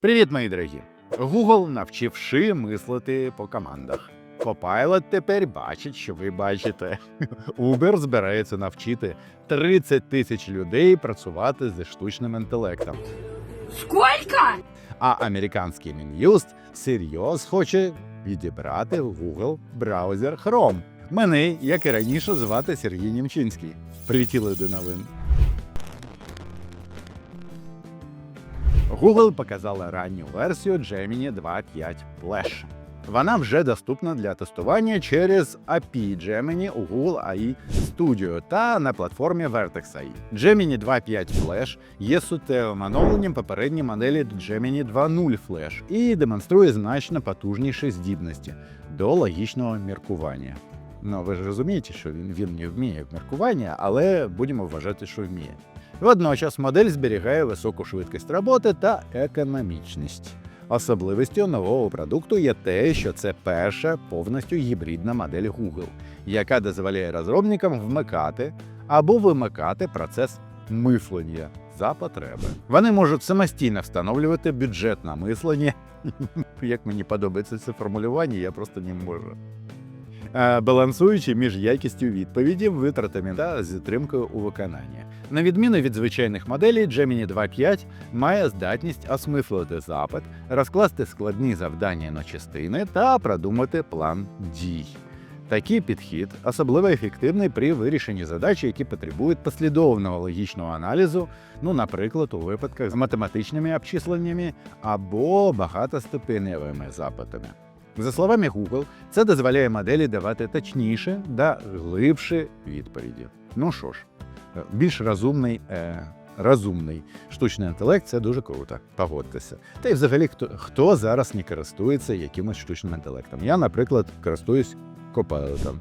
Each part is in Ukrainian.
Привіт, мої дорогі! Google навчивши мислити по командах. Copilot тепер бачить, що ви бачите. Uber збирається навчити 30 тисяч людей працювати зі штучним інтелектом. Сколько? А американський Мін'юст серйоз хоче відібрати в Google браузер Chrome. Мене, як і раніше, звати Сергій Німчинський. Прилетіли до новин. Google показала ранню версію Gemini 2.5 Flash. Вона вже доступна для тестування через API Gemini у Google AI Studio та на платформі Vertex AI. Gemini 2.5 Flash є суттєвим оновленням попередньої моделі Gemini 2.0 Flash і демонструє значно потужніші здібності до логічного міркування. Ну, ви ж розумієте, що він, він не вміє в міркування, але будемо вважати, що вміє. Водночас модель зберігає високу швидкість роботи та економічність. Особливістю нового продукту є те, що це перша повністю гібридна модель Google, яка дозволяє розробникам вмикати або вимикати процес мислення за потреби. Вони можуть самостійно встановлювати бюджетне мислення. Як мені подобається це формулювання, я просто не можу. Балансуючи між якістю відповіді, витратами та затримкою у виконанні. На відміну від звичайних моделей, Gemini 2.5 має здатність осмислити запит, розкласти складні завдання на частини та продумати план дій. Такий підхід особливо ефективний при вирішенні задач, які потребують послідовного логічного аналізу, ну, наприклад, у випадках з математичними обчисленнями або багатоступеневими запитами. За словами Google, це дозволяє моделі давати точніше та глибші відповіді. Ну що ж, е, більш розумний, е, розумний штучний інтелект це дуже круто, погодьтеся. Та й взагалі, хто, хто зараз не користується якимось штучним інтелектом? Я, наприклад, користуюсь Copilot.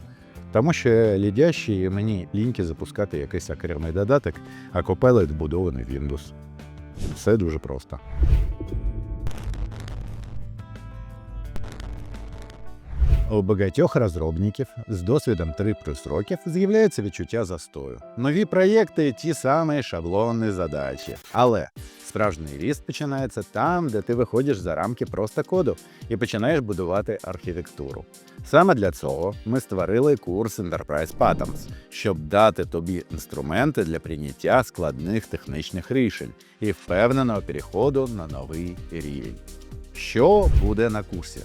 Тому що лідящі мені ліньки запускати якийсь окремий додаток, а Copilot вбудований в Windows. Все дуже просто. У багатьох розробників з досвідом 3 плюс років з'являється відчуття застою. Нові проєкти ті самі шаблонні задачі. Але справжній ріст починається там, де ти виходиш за рамки просто коду і починаєш будувати архітектуру. Саме для цього ми створили курс Enterprise Patterns, щоб дати тобі інструменти для прийняття складних технічних рішень і впевненого переходу на новий рівень. Що буде на курсі?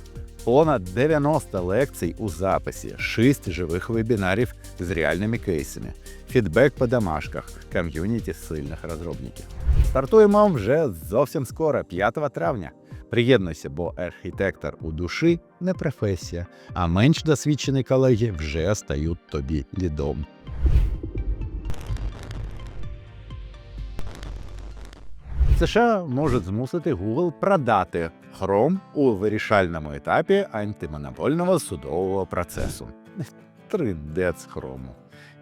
Понад 90 лекцій у записі, 6 живих вебінарів з реальними кейсами, фідбек по домашках, ком'юніті сильних розробників. Стартуємо вже зовсім скоро, 5 травня. Приєднуйся, бо архітектор у душі не професія, а менш досвідчені колеги вже стають тобі лідом. США можуть змусити Google продати Chrome у вирішальному етапі антимонопольного судового процесу. Тридець Chrome.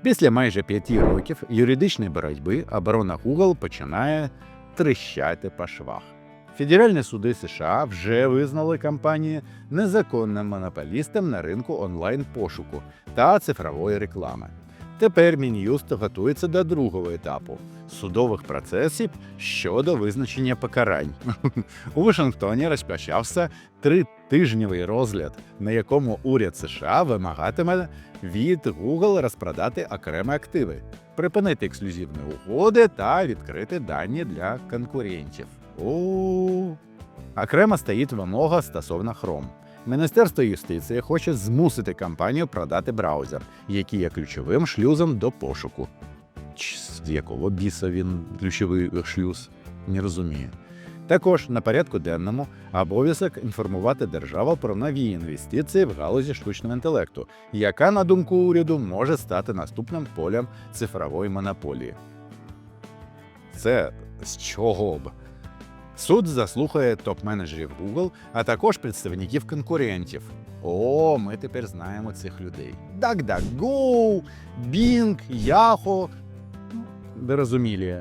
Після майже п'яти років юридичної боротьби оборона Google починає тріщати по швах. Федеральні суди США вже визнали компанії незаконним монополістом на ринку онлайн-пошуку та цифрової реклами. Тепер Мін'юст готується до другого етапу судових процесів щодо визначення покарань. У Вашингтоні розпочався тритижневий розгляд, на якому уряд США вимагатиме від Google розпродати окремі активи, припинити ексклюзивні угоди та відкрити дані для конкурентів. Окремо стоїть вимога стосовно Chrome. Міністерство юстиції хоче змусити компанію продати браузер, який є ключовим шлюзом до пошуку. Ч, З якого біса він ключовий шлюз? Не розумію. Також на порядку денному обов'язок інформувати державу про нові інвестиції в галузі штучного інтелекту, яка, на думку уряду, може стати наступним полем цифрової монополії. Це з чого б? Суд заслухає топ-менеджерів Google, а також представників конкурентів. О, ми тепер знаємо цих людей. DuckDuckGo, Bing, Yahoo. Ви розумілі.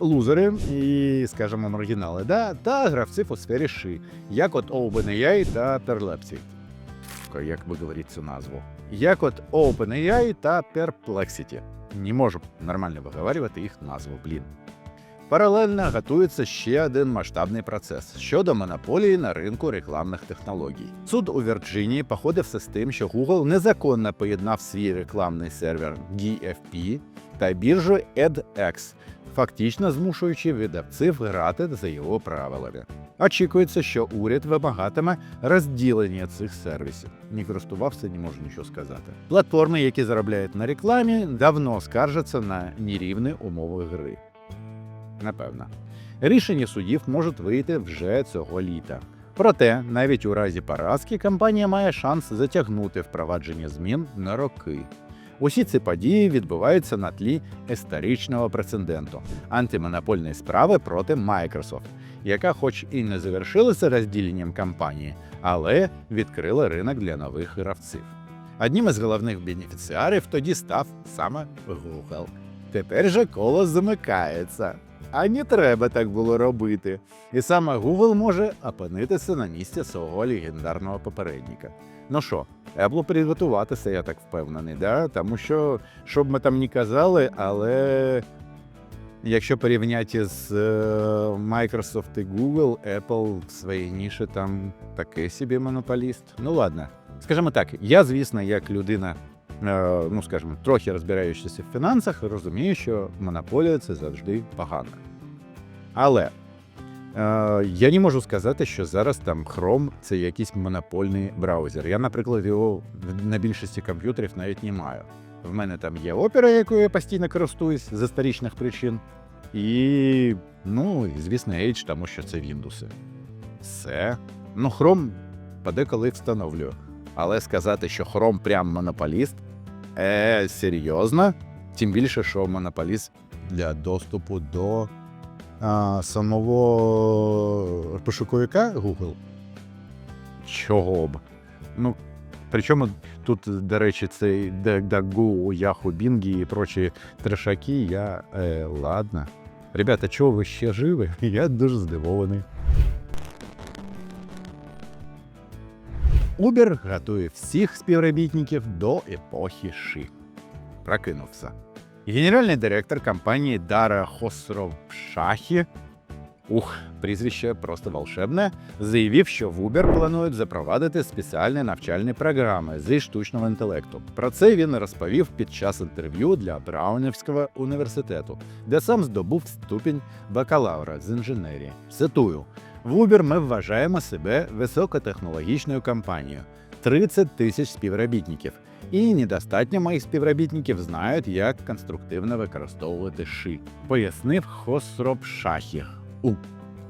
Лузери і, скажімо, маргінали, да? та гравців у сфері ши, як от OpenAI та Perplexity. Як ви говорите цю назву? Як от OpenAI та Perplexity. Не можу нормально виговорювати їх назву, блін. Паралельно готується ще один масштабний процес щодо монополії на ринку рекламних технологій. Суд у Вірджинії походився з тим, що Google незаконно поєднав свій рекламний сервер DFP та біржу edX, фактично змушуючи видавців грати за його правилами. Очікується, що уряд вимагатиме розділення цих сервісів. Не користувався, не можу нічого сказати. Платформи, які заробляють на рекламі, давно скаржаться на нерівні умови гри. Напевно. Рішення судів можуть вийти вже цього літа. Проте, навіть у разі поразки, компанія має шанс затягнути впровадження змін на роки. Усі ці події відбуваються на тлі історичного прецеденту антимонопольної справи проти Microsoft, яка, хоч і не завершилася розділенням компанії, але відкрила ринок для нових гравців. Одним із головних бенефіціарів тоді став саме Google. Тепер же коло замикається. А не треба так було робити. І саме Google може опинитися на місці свого легендарного попередника. Ну що, Apple підготуватися, я так впевнений, да? тому що, що б ми там ні казали, але якщо порівняти з е, Microsoft і Google, Apple в своїй ніші там такий собі монополіст. Ну ладно. Скажімо так, я, звісно, як людина, ну скажімо, трохи розбираючися в фінансах, розумію, що монополія це завжди погано. Але е, я не можу сказати, що зараз там Chrome це якийсь монопольний браузер. Я, наприклад, його на більшості комп'ютерів навіть не маю. В мене там є опера, якою я постійно користуюсь з історичних причин. І, ну, звісно, Edge, тому що це Windows. Все. Ну, Chrome подеколи встановлюю. Але сказати, що Chrome прям монополіст, е, серйозно. Тим більше, що монополіст для доступу до а, самого пошуковика Google. Чого б? Ну, причому тут, до речі, цей DuckDuckGo, Yahoo, Bing і прочі трешаки, я. Е, ладно. Ребята, чого ви ще живі? Я дуже здивований. Uber готує всіх співробітників до епохи Ши. Прокинувся. Генеральний директор компанії Дара Хосровшахі, ух, прізвище просто волшебне, заявив, що в Uber планують запровадити спеціальні навчальні програми зі штучного інтелекту. Про це він розповів під час інтерв'ю для Браунівського університету, де сам здобув ступінь бакалавра з інженерії. Цитую: в Uber ми вважаємо себе високотехнологічною компанією. 30 тисяч співробітників. І недостатньо моїх співробітників знають, як конструктивно використовувати ши, пояснив Хосроб Шахіх. У.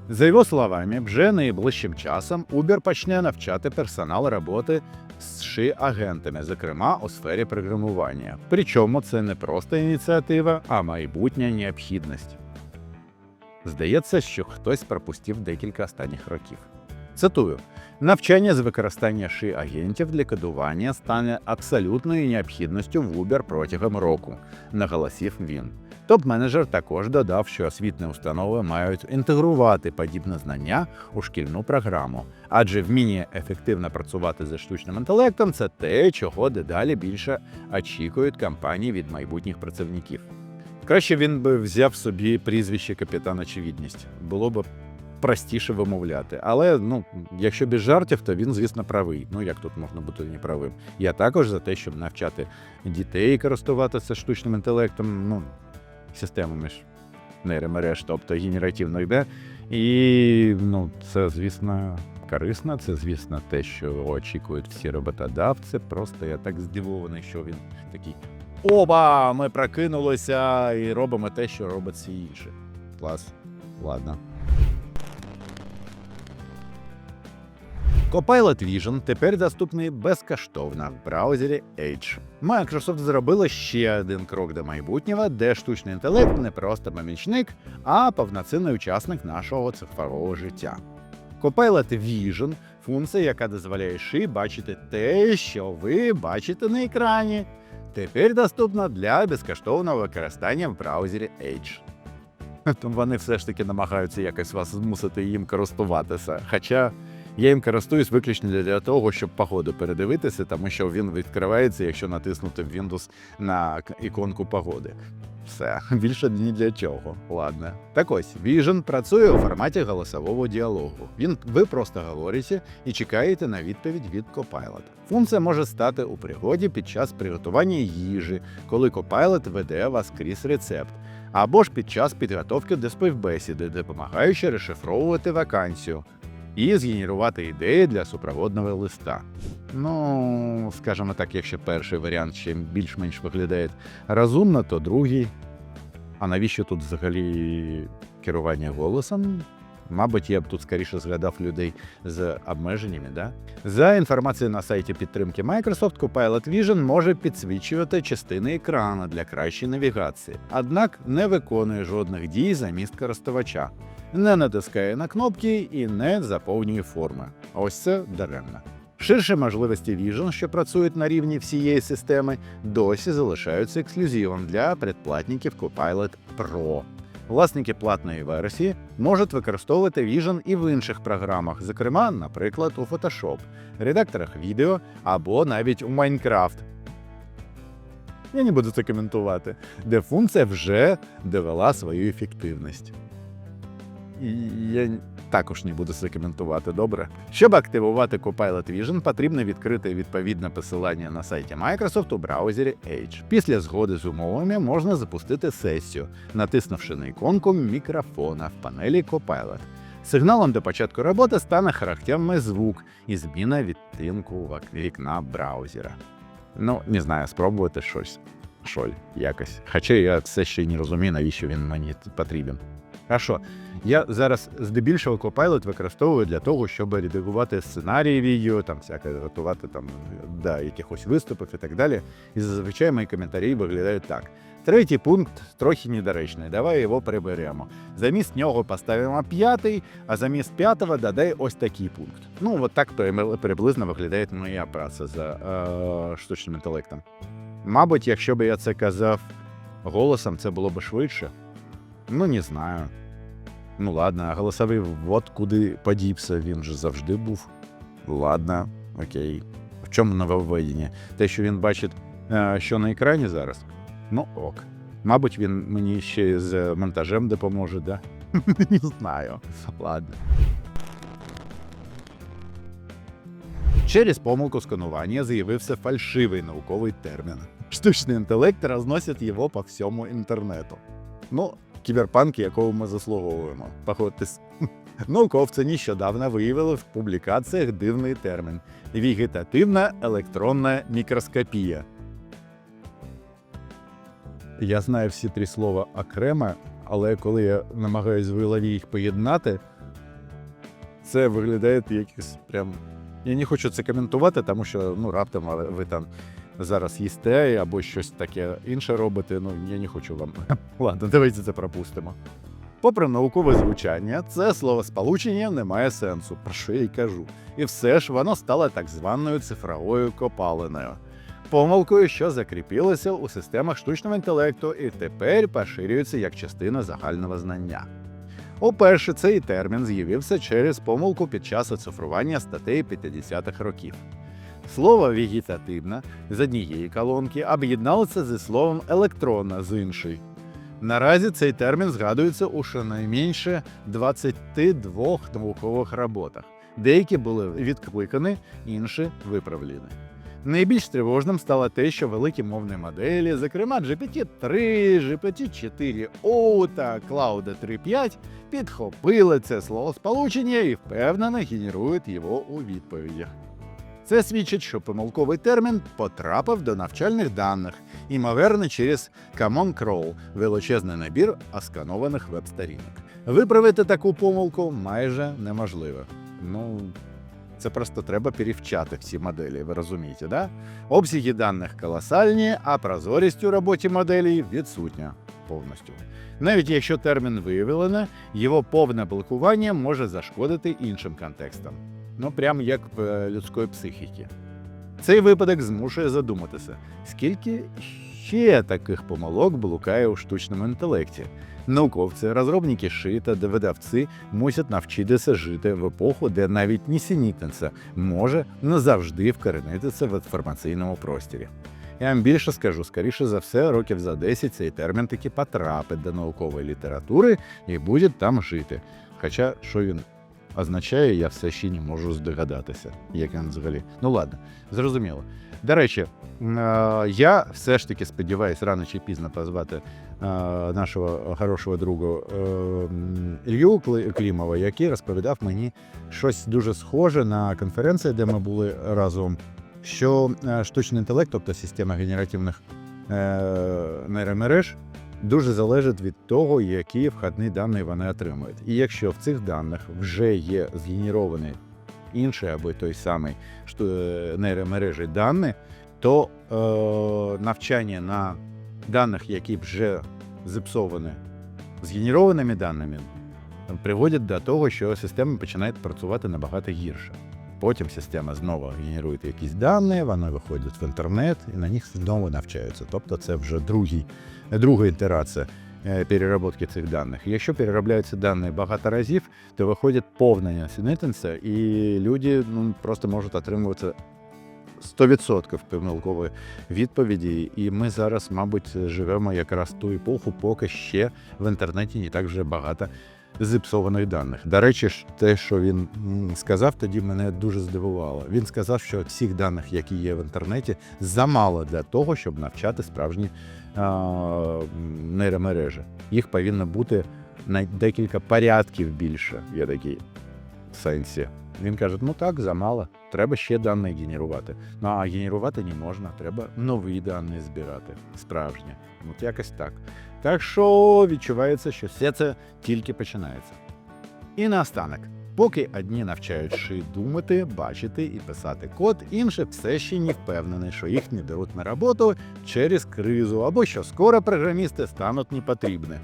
За його словами, вже найближчим часом Uber почне навчати персонал роботи з ши агентами, зокрема у сфері програмування. Причому це не просто ініціатива, а майбутня необхідність. Здається, що хтось пропустив декілька останніх років. Цитую: навчання з використання ши агентів для кодування стане абсолютною необхідністю в Uber протягом року, наголосив він. Топ-менеджер також додав, що освітні установи мають інтегрувати подібне знання у шкільну програму, адже вміння ефективно працювати зі штучним інтелектом це те, чого дедалі більше очікують компанії від майбутніх працівників. Краще він би взяв собі прізвище капітан Очевидність. Було б простіше вимовляти. Але ну, якщо без жартів, то він, звісно, правий. Ну як тут можна бути неправим? Я також за те, щоб навчати дітей користуватися штучним інтелектом, ну, системами ж нейромереж, тобто генеративних, де. І ну, це, звісно, корисно, це, звісно, те, що очікують всі роботодавці. Просто я так здивований, що він такий. Оба! Ми прокинулися і робимо те, що робить всі інші. Клас. Ладно. Copilot Vision тепер доступний безкоштовно в браузері Edge. Microsoft зробила ще один крок до майбутнього, де штучний інтелект не просто помічник, а повноцінний учасник нашого цифрового життя. Copilot Vision функція, яка дозволяє ши бачити те, що ви бачите на екрані. Тепер доступна для безкоштовного використання в браузері Edge. Тому вони все ж таки намагаються якось вас змусити їм користуватися. Хоча Я їм користуюсь виключно для того, щоб погоду передивитися, тому що він відкривається, якщо натиснути в Windows на іконку погоди. Все, більше ні для чого. Ладно. Так ось, Vision працює у форматі голосового діалогу. Він ви просто говорите і чекаєте на відповідь від Copilot. Функція може стати у пригоді під час приготування їжі, коли Copilot веде вас крізь рецепт, або ж під час підготовки до співбесіди, допомагаючи розшифровувати вакансію і згенерувати ідеї для супроводного листа. Ну, скажімо так, якщо перший варіант ще більш-менш виглядає розумно, то другий. А навіщо тут взагалі керування голосом? Мабуть, я б тут скоріше згадав людей з обмеженнями. Да? За інформацією на сайті підтримки Microsoft, Copilot Vision може підсвічувати частини екрану для кращої навігації, однак не виконує жодних дій замість користувача, не натискає на кнопки і не заповнює форми. Ось це даремно. Ширші можливості Vision, що працюють на рівні всієї системи, досі залишаються ексклюзивом для предплатників Copilot Pro. Власники платної версії можуть використовувати Vision і в інших програмах, зокрема, наприклад, у Photoshop, редакторах відео або навіть у Minecraft. Я не буду це коментувати, де функція вже довела свою ефективність. Я також не буду це добре? Щоб активувати Copilot Vision, потрібно відкрити відповідне посилання на сайті Microsoft у браузері Edge. Після згоди з умовами можна запустити сесію, натиснувши на іконку мікрофона в панелі Copilot. Сигналом до початку роботи стане характерний звук і зміна відтинку вікна браузера. Ну, не знаю, спробувати щось. Шоль, якось. Хоча я все ще не розумію, навіщо він мені потрібен. Що? Я зараз здебільшого Copilot використовую для того, щоб редагувати сценарії відео, там всяке готувати там да, якихось виступів і так далі. І зазвичай мої коментарі виглядають так. Третій пункт трохи недоречний. Давай його приберемо. Замість нього поставимо п'ятий, а замість п'ятого додай ось такий пункт. Ну, от так приблизно виглядає моя праця за е, штучним інтелектом. Мабуть, якщо б я це казав голосом, це було б швидше. Ну, не знаю. Ну ладно, а голосовий ввод куди подівся, він же завжди був. Ладно, окей. В чому нововведення? Те, що він бачить, е, що на екрані зараз? Ну ок. Мабуть, він мені ще з монтажем допоможе, да? Не знаю. Ладно. Через помилку сканування з'явився фальшивий науковий термін. Штучний інтелект розносить його по всьому інтернету. Ну, кіберпанк, якого ми заслуговуємо. Походьтесь. Науковці нещодавно виявили в публікаціях дивний термін вегетативна електронна мікроскопія. Я знаю всі три слова окремо, але коли я намагаюсь в голові їх поєднати, це виглядає якось прям. Я не хочу це коментувати, тому що ну раптом ви там зараз їсте або щось таке інше робите. Ну я не хочу вам. Ладно, давайте це пропустимо. Попри наукове звучання, це словосполучення не має сенсу, про що я й кажу. І все ж воно стало так званою цифровою копалиною. Помилкою, що закріпилося у системах штучного інтелекту і тепер поширюється як частина загального знання. Уперше цей термін з'явився через помилку під час оцифрування статей 50-х років. Слово вегетативна з однієї колонки об'єдналося зі словом електронна з іншої. Наразі цей термін згадується у щонайменше 22 наукових роботах. Деякі були відкликані, інші виправлені. Найбільш тривожним стало те, що великі мовні моделі, зокрема GPT-3, GPT-4O та Cloud 3.5, підхопили це словосполучення і впевнено генерують його у відповідях. Це свідчить, що помилковий термін потрапив до навчальних даних, ймовірно, через Common Crawl – величезний набір осканованих веб-сторінок. Виправити таку помилку майже неможливо. Ну, це просто треба перевчати всі моделі, ви розумієте, да? Обсяги даних колосальні, а прозорість у роботі моделі відсутня повністю. Навіть якщо термін виявлено, його повне блокування може зашкодити іншим контекстам. Ну, прям як в е, людської психіки. Цей випадок змушує задуматися, скільки ще таких помилок блукає у штучному інтелекті. Науковці, розробники ши та видавці мусять навчитися жити в епоху, де навіть нісенітниця може назавжди вкоренитися в інформаційному просторі. Я вам більше скажу, скоріше за все, років за 10 цей термін таки потрапить до наукової літератури і буде там жити. Хоча що він означає, я все ще не можу здогадатися, як він взагалі. Ну ладно, зрозуміло. До речі, е, я все ж таки сподіваюся рано чи пізно позвати е, нашого хорошого друга е, Ілью Клімова, який розповідав мені щось дуже схоже на конференції, де ми були разом. Що штучний інтелект, тобто система генеративних нейромереж, дуже залежить від того, які входні дані вони отримують. І якщо в цих даних вже є згенерований інший або той самий е, нейромережі дані, то е, навчання на даних, які вже зіпсовані згенерованими даними, приводять до того, що система починає працювати набагато гірше. Потім система знову генерує якісь дані, вони виходять в інтернет і на них знову навчаються. Тобто це вже другий, друга ітерація е, переробки цих даних. Якщо переробляються дані багато разів, то виходить повна несенітниця, і люди ну, просто можуть отримувати 100% помилкові відповіді. І ми зараз, мабуть, живемо якраз ту епоху, поки ще в інтернеті не так вже багато зіпсованих даних. До речі, те, що він сказав, тоді мене дуже здивувало. Він сказав, що всіх даних, які є в інтернеті, замало для того, щоб навчати справжні а, нейромережі. Їх повинно бути на декілька порядків більше. Є такий сенсі. Він каже: ну так, замало, треба ще дані генерувати. Ну а генерувати не можна, треба нові дані збирати, справжні. От якось так. Так що відчувається, що все це тільки починається. І наостанок, поки одні навчають ши думати, бачити і писати код, інші все ще не впевнені, що їх не беруть на роботу через кризу або що скоро програмісти стануть непотрібні.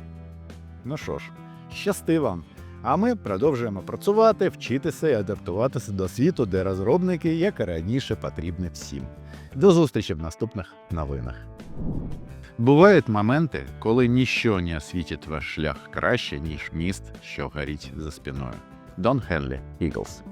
Ну що ж, щасти вам! А ми продовжуємо працювати, вчитися і адаптуватися до світу, де розробники, як і раніше, потрібні всім. До зустрічі в наступних новинах. Бувають моменти, коли ніщо не освітить ваш шлях краще, ніж міст, що горить за спиною. Дон Хенлі, Eagles.